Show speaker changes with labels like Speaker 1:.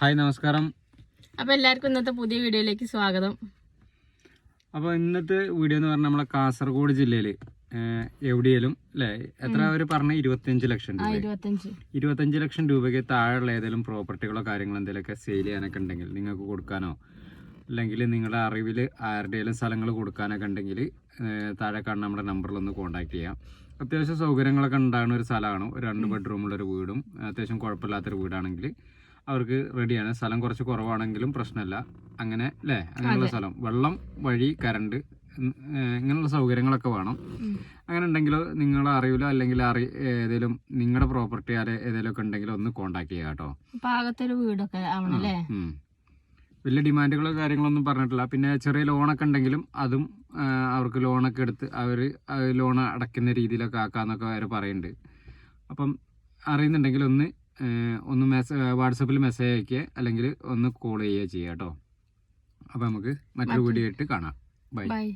Speaker 1: Hi നമസ്കാരം.
Speaker 2: അപ്പൊ എല്ലാവർക്കും ഇന്നത്തെ പുതിയ വീഡിയോയിലേക്ക് സ്വാഗതം.
Speaker 1: അപ്പോൾ ഇന്നത്തെ വീഡിയോ എന്ന് പറഞ്ഞാൽ നമ്മളെ കാസർഗോഡ് ജില്ലയിൽ എവിടെയെങ്കിലും അല്ലേ എത്ര അവർ പറഞ്ഞ? ഇരുപത്തിയഞ്ച് ലക്ഷം രൂപ ഇരുപത്തിയഞ്ച്. ലക്ഷം രൂപയ്ക്ക് താഴെയുള്ള ഏതെങ്കിലും പ്രോപ്പർട്ടികളോ കാര്യങ്ങളോ എന്തെങ്കിലുമൊക്കെ സെയിൽ ചെയ്യാനൊക്കെ ഉണ്ടെങ്കിൽ നിങ്ങൾക്ക് കൊടുക്കാനോ അല്ലെങ്കിൽ നിങ്ങളുടെ അറിവിൽ ആരുടെയെങ്കിലും സ്ഥലങ്ങൾ കൊടുക്കാനൊക്കെ ഉണ്ടെങ്കിൽ താഴെ കാണുന്ന നമ്മുടെ നമ്പറിൽ ഒന്ന് കോൺടാക്ട് ചെയ്യാം. അത്യാവശ്യം സൗകര്യങ്ങളൊക്കെ ഉണ്ടാകുന്ന ഒരു സ്ഥലമാണ്. രണ്ട് ബെഡ്റൂമുള്ളൊരു വീടും അത്യാവശ്യം കുഴപ്പമില്ലാത്തൊരു വീടാണെങ്കിൽ അവർക്ക് റെഡിയാണ് സ്ഥലം കുറച്ച് കുറവാണെങ്കിലും പ്രശ്നമില്ല അങ്ങനെ അല്ലേ അങ്ങനെയുള്ള സ്ഥലം. വെള്ളം വഴി കരണ്ട് ഇങ്ങനെയുള്ള സൗകര്യങ്ങളൊക്കെ വേണം. അങ്ങനെ ഉണ്ടെങ്കിലോ നിങ്ങളെ അറിവിലോ അല്ലെങ്കിൽ അറി ഏതെങ്കിലും നിങ്ങളുടെ പ്രോപ്പർട്ടി ആരെ ഏതെങ്കിലും ഒക്കെ ഉണ്ടെങ്കിൽ ഒന്ന് കോണ്ടാക്ട് ചെയ്യുക കേട്ടോ
Speaker 2: പാകത്തൊരു വീടൊക്കെ ആവണല്ലേ
Speaker 1: വലിയ ഡിമാൻഡുകളോ കാര്യങ്ങളൊന്നും പറഞ്ഞിട്ടില്ല. പിന്നെ ചെറിയ ലോണൊക്കെ ഉണ്ടെങ്കിലും അതും അവർക്ക് ലോണൊക്കെ എടുത്ത് അവർ ലോൺ അടയ്ക്കുന്ന രീതിയിലൊക്കെ ആക്കാന്നൊക്കെ അവർ പറയുന്നുണ്ട് അപ്പം അറിയുന്നുണ്ടെങ്കിൽ ഒന്ന് ഒന്ന് മെസ്സേജ് വാട്സപ്പിൽ മെസ്സേജ് അയക്കുക അല്ലെങ്കിൽ ഒന്ന് കോൾ ചെയ്യുക ചെയ്യുക കേട്ടോ അപ്പോൾ നമുക്ക് മറ്റൊരു വീഡിയോ ആയിട്ട് കാണാം. Bye
Speaker 2: bye